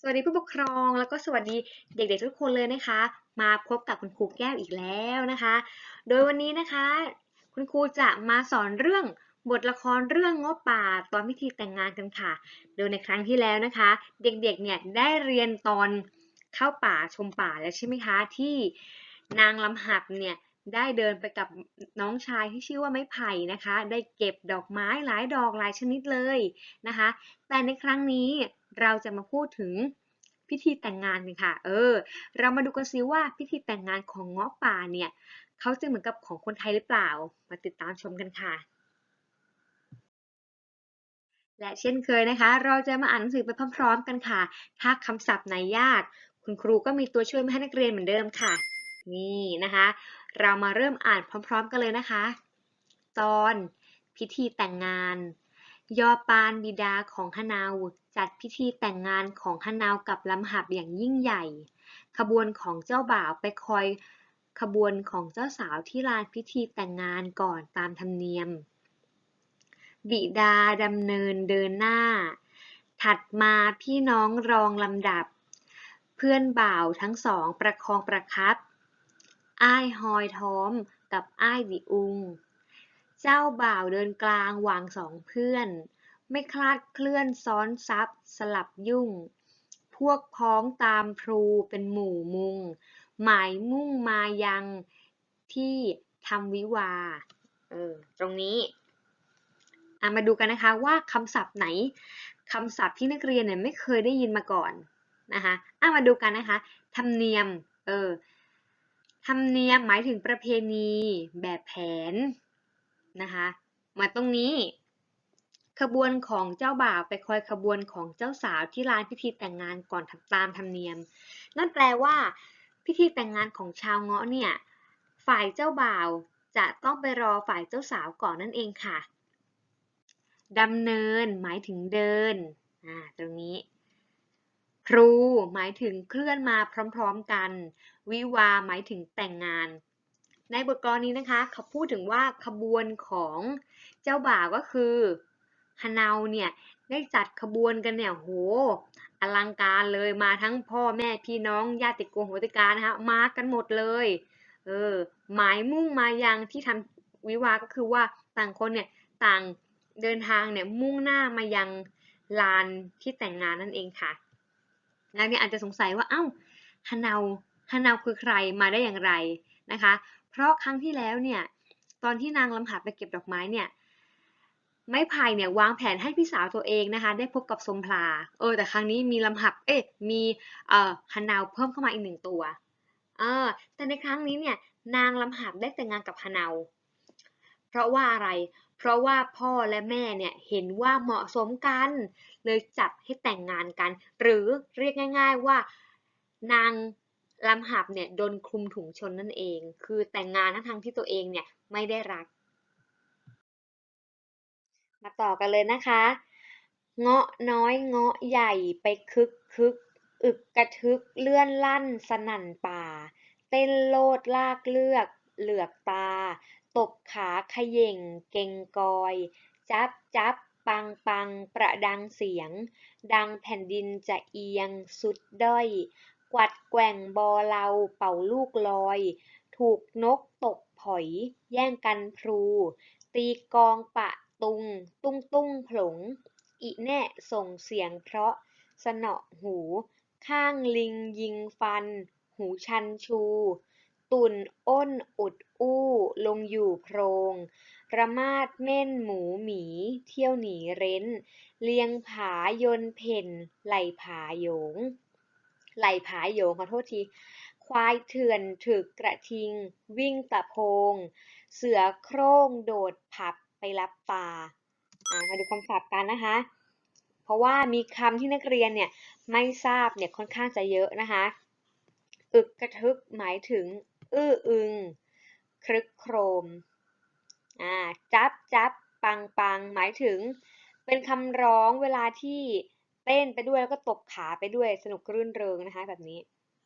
สวัสดีผู้ปกครองแล้วก็สวัสดีเด็กๆทุกคนเลยนะคะ มาพบกับคุณครูแก้วอีกแล้วนะคะ โดยวันนี้นะคะ คุณครูจะมาสอนเรื่องบทละครเรื่องง้อป่าตอนพิธีแต่งงานกันค่ะ โดยในครั้งที่แล้วนะคะ เด็กๆเนี่ยได้เรียนตอนเข้าป่าชมป่าแล้วใช่ไหมคะที่นางลำหับเนี่ย ได้เดินไปกับน้องชายที่ชื่อว่าไม้ไผ่นะคะ ได้เก็บดอกไม้หลายดอกหลายชนิดเลยนะคะ แต่ในครั้งนี้เราจะมาพูดถึงพิธีแต่งงานกันค่ะ เออ เรามาดูกันซิว่าพิธีแต่งงานของเงาะป่าเนี่ยเขาจะเหมือนกับของคนไทยหรือเปล่า มาติดตามชมกันค่ะ และเช่นเคยนะคะ เราจะมาอ่านหนังสือไปพร้อมๆกันค่ะ ถ้าคำศัพท์ไหนยาก คุณครูก็มีตัวช่วยมาให้นักเรียนเหมือนเดิมค่ะ นี่นะคะ เรามาเริ่มอ่านพร้อม ๆ กันเลยนะคะ ตอนพิธีแต่งงาน ยอปานบิดาของฮนาวจัดพิธีแต่งงานของฮนาวกับลำหับอย่างยิ่งใหญ่ ขบวนของเจ้าบ่าวไปคอยขบวนของเจ้าสาวที่ลานพิธีแต่งงานก่อนตามธรรมเนียม บิดาดำเนินเดินหน้า ถัดมาพี่น้องรองลำดับ เพื่อนบ่าวทั้งสองประคองประคับ อ้ายฮอยท้อม กับอ้ายดิอุง เจ้าบ่าวเดินกลางวางสองเพื่อน ไม่คลาดเคลื่อนซ้อนซับสลับยุ่ง พวกพ้องตามพลูเป็นหมู่มุง หมายมุ่งมายังที่ทำวิวา เออ ตรงนี้อะมาดูกันนะคะว่าคำศัพท์ไหนคำศัพท์ที่นักเรียนเนี่ยไม่เคยได้ยินมาก่อนนะคะอะมาดูกันนะคะ ธรรมเนียม เออ ธรรมเนียมหมายถึงประเพณีแบบแผนนะคะมาตรงนี้ ขบวนของเจ้าบ่าวไปคอยขบวนของเจ้าสาวที่ลานพิธีแต่งงานก่อนตามธรรมเนียม นั่นแปลว่าพิธีแต่งงานของชาวเงาะเนี่ยฝ่ายเจ้าบ่าวจะต้องไปรอฝ่ายเจ้าสาวก่อนนั่นเองค่ะดำเนินหมายถึงเดินอ่าตรงนี้ ครูหมายถึงเคลื่อนมาพร้อมๆกัน วิวาหมายถึงแต่งงาน ในบทกลอนนี้นะคะเขาพูดถึงว่าขบวนของเจ้าบ่าวก็คือฮานาวเนี่ยได้จัดขบวนกันเนี่ยโหอลังการเลยมาทั้งพ่อแม่พี่น้องญาติโกโหติกานะคะมากันหมดเลยเออหมายมุ่งมายังที่ทำวิวาก็คือว่าต่างคนเนี่ยต่างเดินทางเนี่ยมุ่งหน้ามายังลานที่แต่งงานนั่นเองค่ะ นักเรียนอาจจะสงสัยว่า เอ้าฮานาวฮานาวคือใครมาได้อย่างไรนะคะ เพราะครั้งที่แล้วเนี่ย ตอนที่นางลำหับไปเก็บดอกไม้เนี่ย ไม้ไผ่เนี่ยวางแผนให้พี่สาวตัวเองนะคะ ได้พบกับสมพลา เออ แต่ครั้งนี้มีลำหับ เอ๊ะ มีเอ่อฮานาวเพิ่มเข้ามาอีกหนึ่งตัว เออ แต่ในครั้งนี้เนี่ย นางลำหับได้แต่งงานกับฮานาวเพราะว่าอะไรเพราะว่าพ่อและแม่เนี่ยเห็นว่าเหมาะสมกัน เลยจับให้แต่งงานกัน หรือเรียกง่าย ๆว่านางลำหับเนี่ยโดนคลุมถุงชนนั่นเอง คือแต่งงานทั้งที่ตัวเองเนี่ยไม่ได้รัก มาต่อกันเลยนะคะ เงาะน้อยเงาะใหญ่ไปคึกคึกอึกกระทึกเลื่อนลั่นสนั่นป่า เต้นโลดลากเลือก เหลือกตา ตบขาขย่งเก่งกอย จับจับปังปังประดังเสียง ดังแผ่นดินจะเอียงสุดด้อย กวัดแกว่งบอเลาเป่าลูกลอย ถูกนกตกผอย แย่งกันพลู ตีกองปะตุง ตุ้งตุ้งผลง อีแน่ส่งเสียงเพราะ สนอหู ข้างลิงยิงฟัน หูชันชู ตุ่น อ้น อุด อู้ ลงอยู่โพรงระมาด เม่น หมู หมี เที่ยวหนี เร้น เลียงผา ยน เพ่น ไหลผาโยง ไหลผาโยง ขอโทษที ควายเถื่อน ถึกกระทิง วิ่งตะโพง เสือโคร่ง โดดผับไปรับตา อ่า มาดูคำศัพท์กันนะคะ เพราะว่ามีคำที่นักเรียนเนี่ยไม่ทราบเนี่ยค่อนข้างจะเยอะนะคะ อึกกระทึกหมายถึง อื้ออึงครึกโครม อ่า จับจับปังปัง หมายถึง เป็นคำร้องเวลาที่เต้นไปด้วยแล้วก็ตบขาไปด้วยสนุกรื่นเริงนะคะ แบบนี้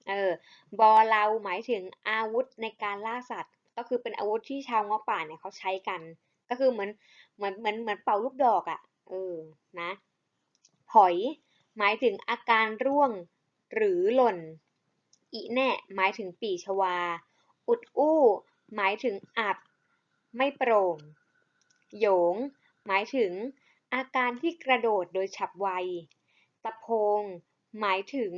เออ บอเราหมายถึงอาวุธในการล่าสัตว์ ก็คือเป็นอาวุธที่ชาวงาป่าเนี่ยเขาใช้กัน ก็คือเหมือนเหมือนเหมือนเหมือนเป่าลูกดอกอะ่ะ เออ นะผอย หมายถึงอาการร่วงหรือหล่น อีแน่ หมายถึงปีชวา อุดอู้ หมายถึงอับ ไม่โปร่งโหยง หมายถึง อาการที่กระโดดโดยฉับไว ตะโพง หมายถึง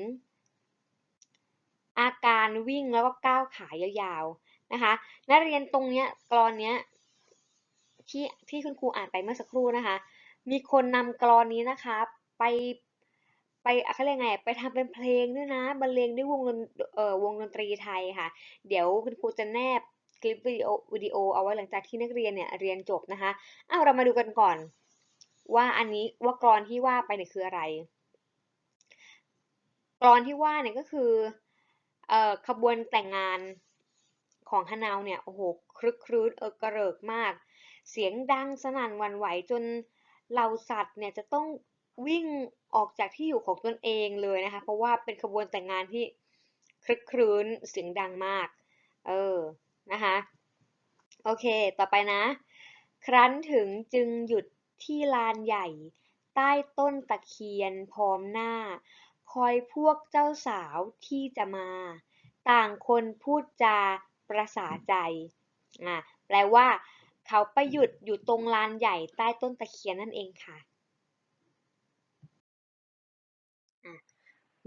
อาการวิ่งแล้วก็ก้าวขายาวๆ นะคะ นักเรียนตรงเนี้ยกรอนเนี้ยที่ที่คุณครูอ่านไปเมื่อสักครู่นะคะ มีคนนำกรอนนี้นะคะไป ไปเขาเรียกไงไปทำเป็นเพลงด้วยนะบรรเลงด้วยวงดนเอ่อวงดนตรีไทยค่ะ เดี๋ยวคุณครูจะแนบคลิปวิดีโอวิดีโอเอาไว้หลังจากที่นักเรียนเนี่ยเรียนจบนะคะอ้าวเรามาดูกันก่อน ว่าอันนี้ว่ากรอนที่ว่าไปเนี่ยคืออะไร กรอนที่ว่าเนี่ยก็คือเอ่อขบวนแต่งงานของฮานาวเนี่ยโอ้โหครึกครื้นเออกระเริกมาก เสียงดังสนั่นหวั่นไหวจนเหล่าสัตว์เนี่ยจะต้องวิ่ง ออกจากที่อยู่ของตนเองเลยนะคะ เพราะว่าเป็นขบวนแต่งงานที่ครึกครื้นเสียงดังมาก เออ นะคะ โอเค ต่อไปนะ ครั้นถึงจึงหยุดที่ลานใหญ่ ใต้ต้นตะเคียนพร้อมหน้า คอยพวกเจ้าสาวที่จะมา ต่างคนพูดจาประสาใจ อะ แปลว่า เขาไปหยุดอยู่ตรงลานใหญ่ใต้ต้นตะเคียนนั่นเองค่ะ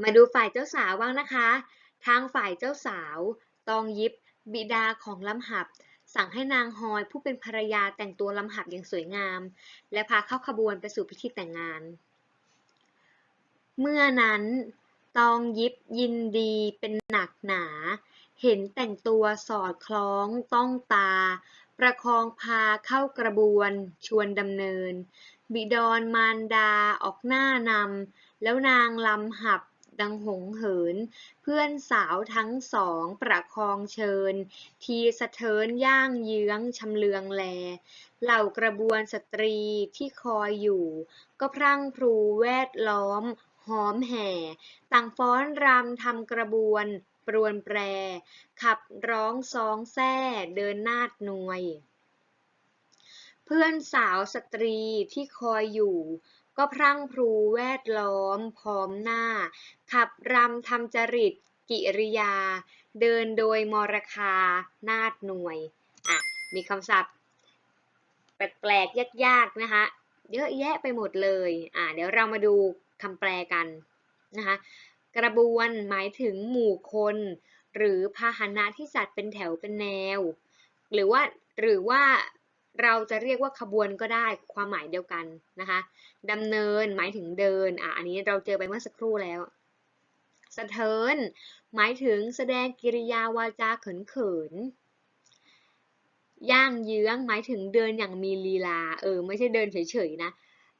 มาดูฝ่ายเจ้าสาวบ้างนะคะ ทางฝ่ายเจ้าสาว ตองยิบ บิดาของลำหับ สั่งให้นางฮอยผู้เป็นภรรยาแต่งตัวลำหับอย่างสวยงาม และพาเข้าขบวนไปสู่พิธีแต่งงาน เมื่อนั้น ตองยิบยินดีเป็นหนักหนา เห็นแต่งตัวสอดคล้องต้องตา ประคองพาเข้ากระบวนชวนดำเนิน บิดรมารดาออกหน้านำแล้วนางลำหับ ดังหงเหิน เพื่อนสาวทั้งสองประคองเชิญ ทีสะเทินย่างเยื้องชำเลืองแล เหล่ากระบวนสตรีที่คอยอยู่ ก็พรั่งพรูแวดล้อมหอมแห่ ต่างฟ้อนรำทำกระบวน ปรวนแปร ขับร้องซองแซ่เดินนาดหนวย เพื่อนสาวสตรีที่คอยอยู่ ก็พรั่งพรูแวดล้อมพร้อมหน้า ขับรำทำจริตกิริยา เดินโดยมรคา นาดหน่วย อะ มีคำศัพท์ แปลกๆ ยากๆ นะคะ เยอะแยะไปหมดเลย อะ เดี๋ยวเรามาดูคำแปลกันนะคะ กระบวนหมายถึงหมู่คน หรือพาหนะที่จัดเป็นแถวเป็นแนว หรือว่าหรือว่า เราจะเรียกว่าขบวนก็ได้ความหมายเดียวกันนะคะดำเนินหมายถึงเดินอะอันนี้เราเจอไปเมื่อสักครู่แล้วสะเทินหมายถึงแสดงกิริยาวาจาเขินเขินย่างเยื้องหมายถึงเดินอย่างมีลีลาเออไม่ใช่เดินเฉยๆนะ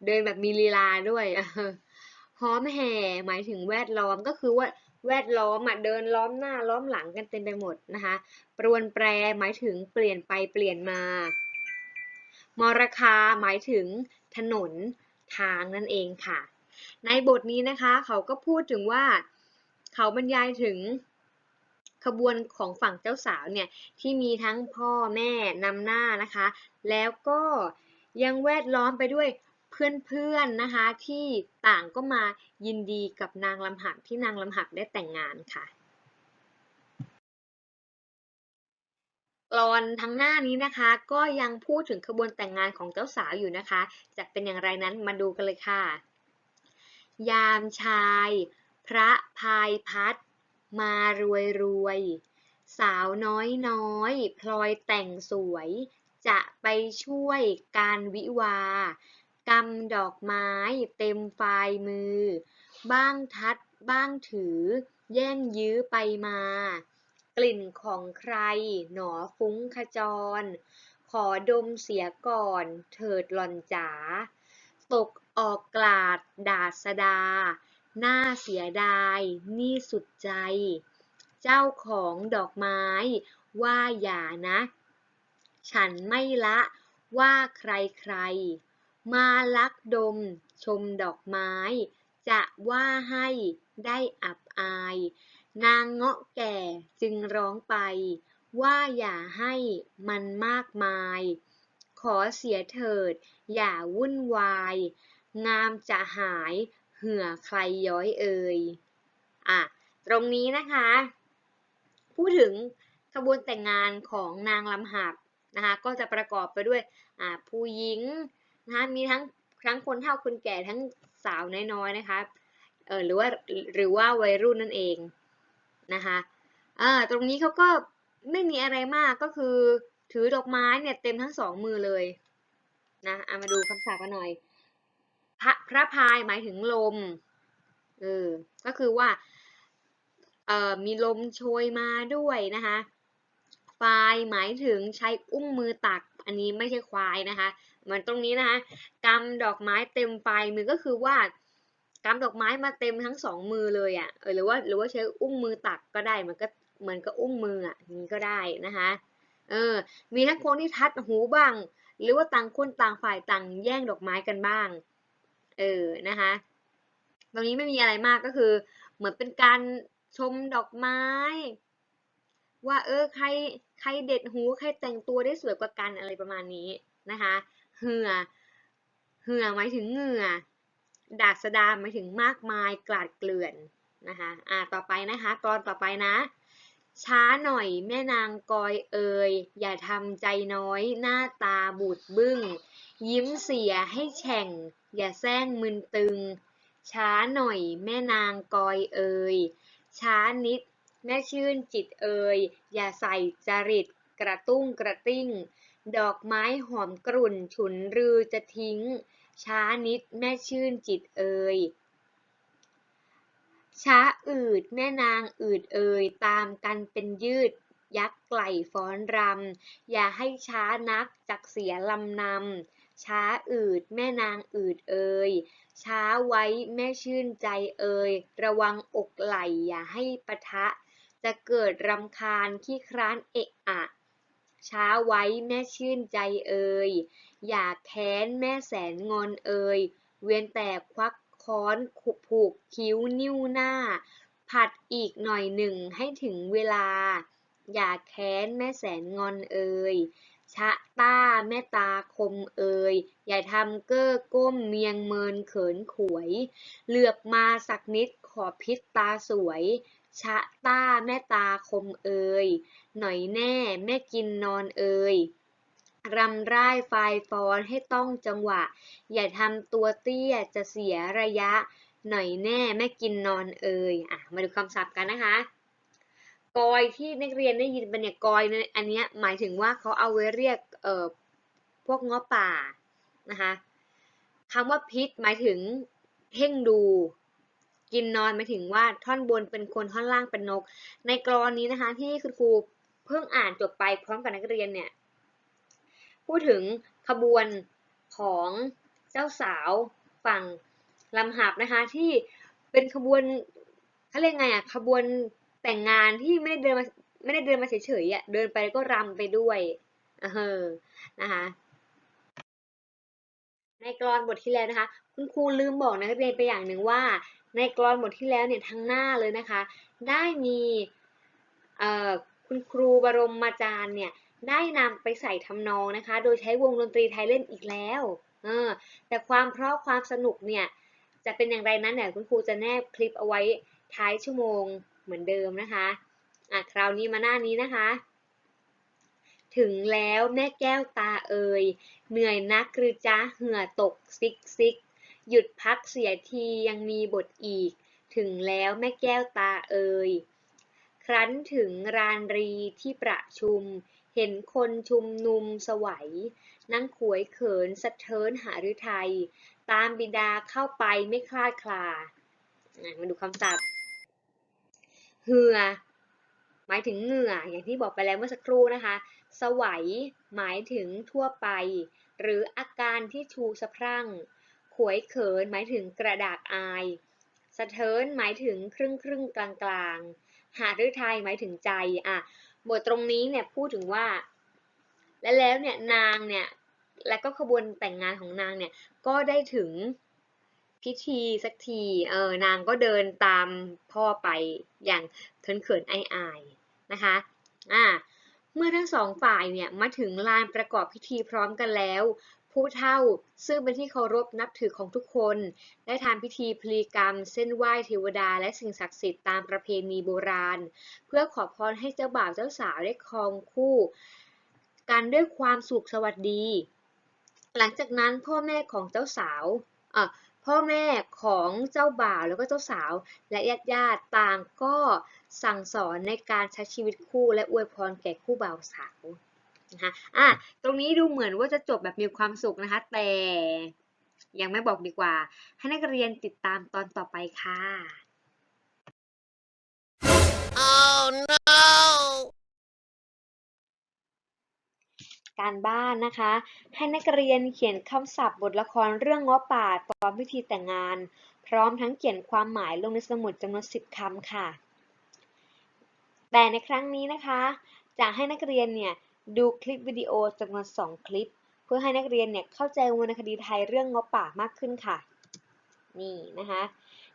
เดินแบบมีลีลาด้วยฮ้อมแห่หมายถึงแวดล้อมก็คือว่าแวดล้อมอะเดินล้อมหน้าล้อมหลังกันเต็มไปหมดนะคะ ปรวนแปรหมายถึงเปลี่ยนไปเปลี่ยนมา มรคาหมายถึงถนนทางนั่นเองค่ะ ในบทนี้นะคะเขาก็พูดถึงว่าเขาบรรยายถึงขบวนของฝั่งเจ้าสาวเนี่ยที่มีทั้งพ่อแม่นำหน้านะคะ แล้วก็ยังแวดล้อมไปด้วยเพื่อนๆนะคะที่ต่างก็มายินดีกับนางลำหักที่นางลำหักได้แต่งงานค่ะ กรอนทั้งหน้านี้นะคะ ก็ยังพูดถึงขบวนแต่งงานของเจ้าสาวอยู่นะคะ จะเป็นอย่างไรนั้นมาดูกันเลยค่ะ ยามชาย พระพายพัด มารวยรวย สาวน้อยน้อย พลอยแต่งสวย จะไปช่วยการวิวากำดอกไม้เต็มฝายมือ บ้างทัดบ้างถือ แย่งยื้อไปมา กลิ่นของใคร หนอฟุ้งขจร ขอดมเสียก่อน เถิดหล่อนจ๋า ตกออกกลาดดาษดา หน้าเสียดาย นี่สุดใจ เจ้าของดอกไม้ ว่าอย่านะ ฉันไม่ละว่าใครใคร มาลักดม ชมดอกไม้ จะว่าให้ได้อับอาย นางเงาะแก่จึงร้องไปว่าอย่าให้มันมากมาย ขอเสียเถิด อย่าวุ่นวาย งามจะหายเหื่อใครย้อยเอ่ยอะตรงนี้นะคะ พูดถึงขบวนแต่งงานของนางลำหับนะคะก็จะประกอบไปด้วยผู้หญิงนะคะมีทั้งทั้งคนเฒ่าคนแก่ทั้งสาวน้อยๆนะคะเออหรือว่าหรือว่าวัยรุ่นนั่นเอง นะคะอ่าตรงนี้เขาก็ไม่มีอะไรมากก็คือถือดอกไม้เนี่ยเต็มทั้งสองมือเลยนะเอามาดูคำศัพท์กันหน่อย พระพระพายหมายถึงลมเออก็คือว่าเอ่อมีลมโชยมาด้วยนะคะฟายหมายถึงใช้อุ้งมือตัก อันนี้ไม่ใช่ควายนะคะเหมือนตรงนี้นะคะกำดอกไม้เต็มปลายมือก็คือว่า กำดอกไม้มาเต็มทั้งสองมือเลยอะ่ะเออหรือว่าหรือว่าใช้อุ้งมือตักก็ได้มันก็เหมือนกับอุ้งมืออะนี้ก็ได้นะคะเออมีทั้งคนที่ทัดหูบ้าง หรือว่าต่างคนต่างฝ่ายต่างแย่งดอกไม้กันบ้างเออนะคะตรงนี้ไม่มีอะไรมากก็คือ เหมือนเป็นการชมดอกไม้ ว่าเออใครใครเด็ดหูใครแต่งตัวได้สวยกว่ากันอะไรประมาณนี้นะคะ เหือเหือหมายถึงเหงื่อ ดาษดาหมายถึงมากมายกลาดเกลื่อนนะคะอ่าต่อไปนะคะกรอนต่อไปนะ ช้าหน่อยแม่นางกอยเอ่ยอย่าทำใจน้อยหน้าตาบูดบึ้ง ยิ้มเสียให้แฉ่ง อย่าแซงมึนตึง ช้าหน่อยแม่นางกอยเอ่ยช้านิด แม่ชื่นจิตเอ่ยอย่าใส่จริตกระตุ้งกระติ้ง ดอกไม้หอมกรุ่นฉุนรือจะทิ้ง ช้านิดแม่ชื่นจิตเอ่ยช้าอืดแม่นางอืดเอ่ยตามกันเป็นยืด ยักษ์ไกล่ฟ้อนรำอย่าให้ช้านักจักเสียลำนำช้าอืดแม่นางอืดเอ่ยช้าไว้แม่ชื่นใจเอ่ยระวังอกไหลอย่าให้ปะทะ จะเกิดรำคาญขี้คร้านเอะอะ ช้าไว้แม่ชื่นใจเอ่ย อย่าแค้นแม่แสนงอนเอ่ย เวียนแต่ควักค้อนผูกคิ้วนิ้วหน้า ผัดอีกหน่อยหนึ่งให้ถึงเวลา อย่าแค้นแม่แสนงอนเอ่ย ชะต้าแม่ตาคมเอ่ย อย่าทำเก้อก้มเมียงเมินเขินขวย เหลือบมาสักนิดขอพิษตาสวย ชะต้าแม่ตาคมเอ่ย หน่อยแน่แม่กินนอนเอ่ย รำไร่ายฟฟ้อนให้ต้องจังหวะ อย่าทำตัวเตี้ยจะเสียระยะ หน่อยแน่แม่กินนอนเอ่ยอะมาดูคำศัพท์กันนะคะ กอยที่นักเรียนได้ยินไปเนี่ยกอยเนี่ยอันนี้หมายถึงว่าเขาเอาไว้เรียกเอ่อพวกง้อป่านะคะคำว่าพิษหมายถึงเพ่งดู กินนอนหมายถึงว่าท่อนบนเป็นคนท่อนล่างเป็นนก ในกรอนี้นะคะที่คุณครูเพิ่งอ่านจบไปพร้อมกับนักเรียนเนี่ย พูดถึงขบวนของเจ้าสาวฝั่งลำหับนะคะ ที่เป็นขบวนเขาเรียกไงอะขบวนแต่งงานที่ไม่ได้เดินมาไม่ได้เดินมาเฉยๆอะเดินไปก็รำไปด้วยเออนะคะในกรอนบทที่แล้วนะคะ คุณครูลืมบอกนักเรียนไปอย่างหนึ่งว่า ในกรอนบทที่แล้วเนี่ยทั้งหน้าเลยนะคะ ได้มีคุณครูบรมมาจารย์เนี่ย ได้นำไปใส่ทำนองนะคะ โดยใช้วงดนตรีไทยเล่นอีกแล้วเออแต่ความเพราะความสนุกเนี่ยจะเป็นอย่างไรนั้นเนี่ยคุณครูจะแนบคลิปเอาไว้ท้ายชั่วโมงเหมือนเดิมนะคะอะคราวนี้มาหน้านี้นะคะ ถึงแล้วแม่แก้วตาเอ่ยเหนื่อยนักหรือจ้าเหื่อตกซิกซิกหยุดพักเสียทียังมีบทอีก ถึงแล้วแม่แก้วตาเอ่ยครั้นถึงรานรีที่ประชุม เห็นคนชุมนุมสวัย นั่งขวยเขินสะเทินหาฤทัย ตามบิดาเข้าไปไม่คลาดคลา มาดูคำศัพท์ เหือ หมายถึงเหงื่อ อย่างที่บอกไปแล้วเมื่อสักครู่นะคะ สวัย หมายถึงทั่วไป หรืออาการที่ชูสะพรั่ง ขวยเขิน หมายถึงกระดากอาย สะเทินหมายถึงครึ่งครึ่งกลางกลางหาฤทัยหมายถึงใจ อะ บทตรงนี้เนี่ยพูดถึงว่า และแล้วเนี่ยนางเนี่ยและก็ขบวนแต่งงานของนางเนี่ยก็ได้ถึงพิธีสักทีเออนางก็เดินตามพ่อไปอย่างเขินเขินอายอายๆนะคะอ่าเมื่อทั้งสองฝ่ายเนี่ยมาถึงลานประกอบพิธีพร้อมกันแล้ว ผู้เฒ่า ซึ่งเป็นที่เคารพนับถือของทุกคน ได้ทำพิธีพลีกรรม เส้นไหว้เทวดาและสิ่งศักดิ์สิทธิ์ตามประเพณีโบราณ เพื่อขอพรให้เจ้าบ่าวเจ้าสาวได้ครองคู่ กันด้วยความสุขสวัสดี หลังจากนั้นพ่อแม่ของเจ้าสาวพ่อแม่ของเจ้าบ่าวแล้วก็เจ้าสาว และญาติญาติต่างก็สั่งสอนในการใช้ชีวิตคู่และอวยพรแก่คู่บ่าวสาว นะคะอะตรงนี้ดูเหมือนว่าจะจบแบบมีความสุขนะคะ แต่ยังไม่บอกดีกว่า ให้นักเรียนติดตามตอนต่อไปค่ะ Oh no! การบ้านนะคะ ให้นักเรียนเขียนคำศัพท์บทละครเรื่องง้อป่าตอนพิธีแต่งงาน พร้อมทั้งเขียนความหมายลงในสมุดจำนวน 10คำค่ะ แต่ในครั้งนี้นะคะ จะให้นักเรียนเนี่ย ดูคลิปวิดีโอจำนวน2 คลิป เพื่อให้นักเรียนเนี่ยเข้าใจวรรณคดีไทยเรื่องง้อป่ามากขึ้นค่ะ นี่นะคะ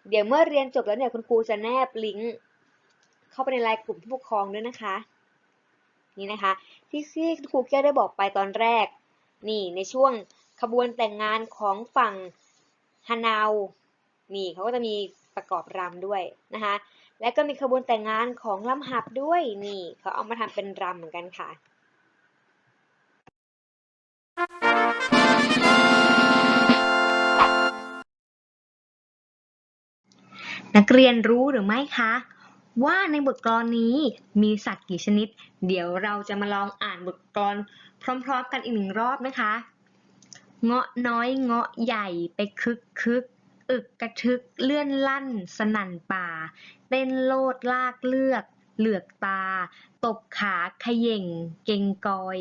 เดี๋ยวเมื่อเรียนจบแล้วเนี่ยคุณครูจะแนบลิงก์เข้าไปในไลน์กลุ่มผู้ปกครองด้วยนะคะ นี่นะคะ ที่ที่ครูแก้วได้บอกไปตอนแรก นี่ในช่วงขบวนแต่งงานของฝั่งฮานาวนี่เขาก็จะมีประกอบรำด้วยนะคะ และก็มีขบวนแต่งงานของลำหับด้วยนี่เขาเอามาทำเป็นรำเหมือนกันค่ะ นักเรียนรู้หรือไม่คะ ว่าในบทกลอนนี้มีสัตว์กี่ชนิด เดี๋ยวเราจะมาลองอ่านบทกลอนพร้อมๆ กันอีกหนึ่งรอบนะคะ เงาะน้อยเงาะใหญ่ไปคึกคึกอึกกระทึกเลื่อนลั่น สนั่นป่า เต้นโลดลากเลือก เหลือกตา ตบขาขย่ง เก่งกอย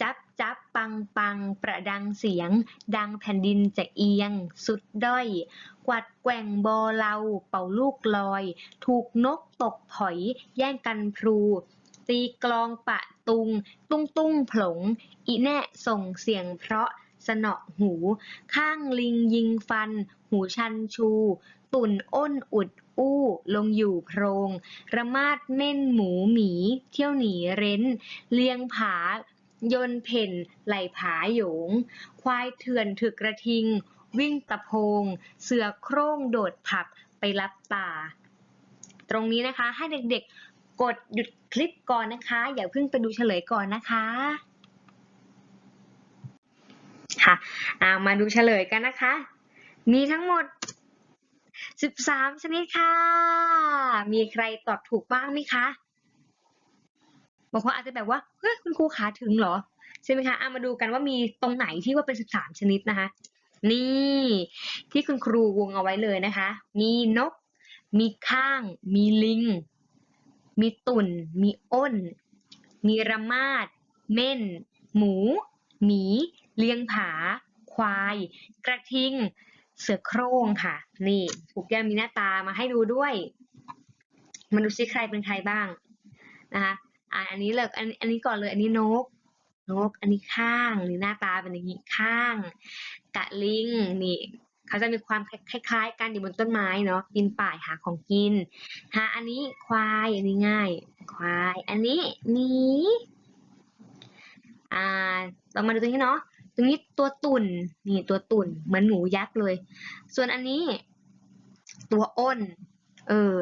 จับ จับปังปังประดังเสียง ดังแผ่นดินจะเอียง สุดด้อย กวัดแกว่งบอเลาเป่าลูกลอย ถูกนกตกผอย แย่งกันพลูตีกลองปะตุง ตุ้งตุ้งผลง อีแน่ส่งเสียงเพราะสนอหู ข้างลิงยิงฟัน หูชันชู ตุ่นอ้นอุดอู้ลงอยู่โพรง ระมาดเม่นหมูหมี เที่ยวหนีเร้น เลียงผา ยนเพ่นไหลผาหยง ควายเถื่อนถึกกระทิง วิ่งตะโพง เสือโคร่งโดดผับไปรับตา ตรงนี้นะคะให้เด็กๆ กดหยุดคลิปก่อนนะคะ อย่าเพิ่งไปดูเฉลยก่อนนะคะค่ะเอามาดูเฉลยกันนะคะ มีทั้งหมด 13 ชนิดค่ะ มีใครตอบถูกบ้างไหมคะ บางคนอาจจะแบบว่าเฮ้ยคุณครูขาถึงเหรอใช่ไหมคะเอามาดูกันว่ามีตรงไหนที่ว่าเป็น 13 ชนิดนะคะ นี่ ที่คุณครูวงเอาไว้เลยนะคะ มีนก มีข้าง มีลิง มีตุ่น มีอ้น มีระมาด เม่น หมู หมี เลี้ยงผา ควาย กระทิง เสือโคร่งค่ะ นี่ครูแก้วมีหน้าตามาให้ดูด้วย มาดูซิใครเป็นใครบ้างนะคะ อ่าอันนี้เลยอันอันนี้ก่อนเลย อันนี้นก นก อันนี้ข้างนี่หน้าตาเป็นอย่างนี้ข้าง กะลิงนี่เขาจะมีความคล้ายๆกันอยู่บนต้นไม้เนาะปีนป่ายหาของกินฮะอันนี้ควายอันนี้ง่าย ควาย อันนี้หมีอ่าเรามาดูตรงนี้เนาะตรงนี้ตัวตุ่นนี่ตัวตุ่นเหมือนหนูยักษ์เลย ส่วนอันนี้ ตัวอ้น เออ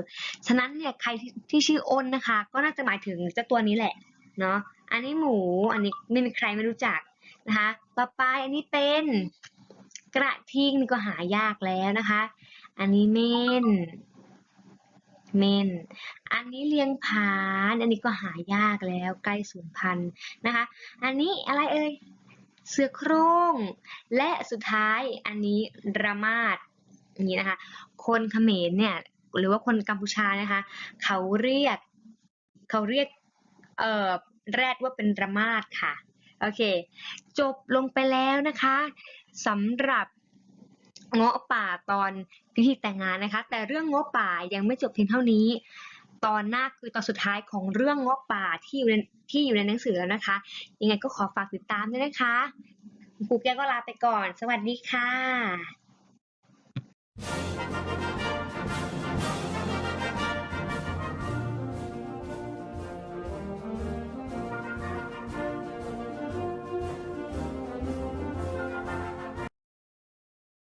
ฉะนั้นเนี่ยใครที่ที่ชื่ออ้นนะคะ ก็น่าจะหมายถึงเจ้าตัวนี้แหละ เนาะ อันนี้หมู อันนี้ไม่มีใครไม่รู้จักนะคะต่อไปอันนี้เป็นกระทิงนี่ก็หายากแล้วนะคะ อันนี้เม่น เม่น อันนี้เลียงผาน อันนี้ก็หายากแล้วใกล้สูญพันธุ์นะคะ อันนี้อะไรเอ่ย เสือโคร่ง และสุดท้ายอันนี้ระมาดนี้นะคะ คนเขมรเนี่ย หรือว่าคนกัมพูชานะคะ เขาเรียกเขาเรียกเอ่อแรดว่าเป็นระมาดค่ะโอเค จบลงไปแล้วนะคะสำหรับเงาะป่าตอนพิธีแต่งงานนะคะ แต่เรื่องเงาะป่ายังไม่จบเพียงเท่านี้ ตอนหน้าคือตอนสุดท้ายของเรื่องเงาะป่าที่อยู่ในที่อยู่ในหนังสือแล้วนะคะ ยังไงก็ขอฝากติดตามด้วยนะคะครูแก้วก็ลาไปก่อน สวัสดีค่ะ